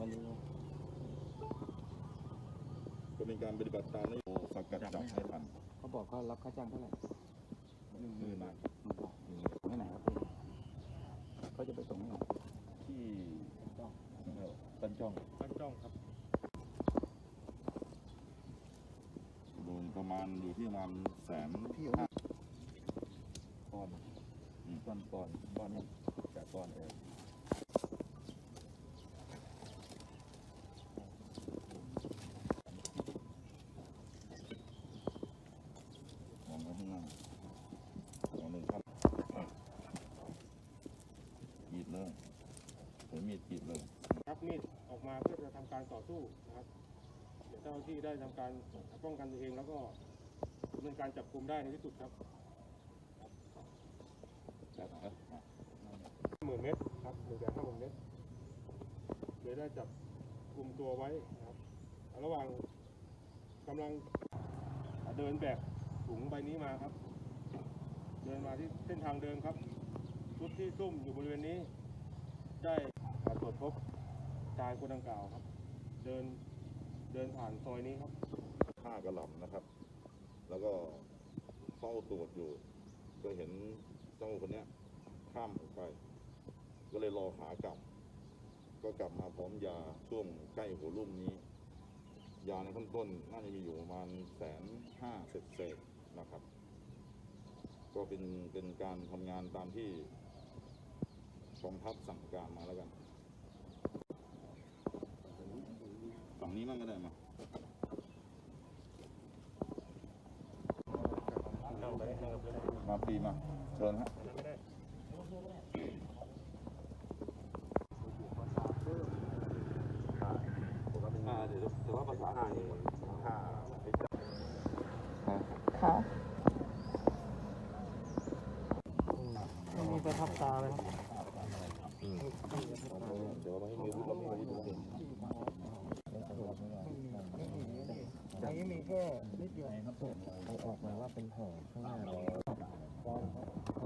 วันนี้ก็เป็นการปฏิบัติตามนโยบายสกัดจับให้ทันเขาบอกเขารับค่าจ้างเท่าไหร่หนึ่งหมื่นบาทที่ไหนครับพี่เขาจะไปส่งที่ไหนที่ตันจ้องตั้งจ้องครับโดนประมาณอยู่ที่ประมาณแสนพี่ห้าก้อนอืมก้อนก้อนก้อนนี้จากก้อนเออ มองไปข้างหน้าเอาหนึ่งครับกรีดเลยใช้มีด กรีดเลยรับมีดออกมาเพื่อจะทำการต่อสู้นะครับเดี๋ยวเจ้าหน้าที่ได้ทำการป้องกันตัวเองแล้วก็ดำเนินการจับกลุ่มได้ในที่สุดครับจับเอ้ยหมื่นเมตรครับหนึ่งแสนห้าหมื่นเมตรเดี๋ยวได้จับกลุ่มตัวไว้นะครับ ระหว่างกำลังเดินแบกถุงใบนี้มาครับ เดินมาที่เส้นทางเดิมครับชุดที่ซุ่มอยู่บริเวณนี้ได้ตรวจ พบชายคนดังกล่าวครับ เดินเดินผ่านซอยนี้ครับฆ่ากระหล่ำนะครับ แล้วก็เฝ้าตรวจอยู่ ก็เห็นเจ้าคนเนี้ยข้ามออกไป ก็เลยรอขากลับ ก็กลับมาพร้อมยาช่วงใกล้หัวรุ่มนี้ ยาในขั้นต้นน่าจะมีอยู่ประมาณแสนห้าเศษเศษๆนะครับ ก็เป็นเป็นการทำงานตามที่กองทัพสั่งการมาแล้วกัน ฝั่ งนี้มั่งก็ได้มามาปีมาเชิญฮะอ่าเดี๋ยวแต่ว่าภาษาไทยค่าไปจับค่ะมีประทับตาเลยครับเดี๋ยวมาให้มีวุฒิเรามีอาวุธดูสิ อย่างนี้มีแค่นิดเดียวเขาออกมาว่าเป็นห่อข้างหน้าเรา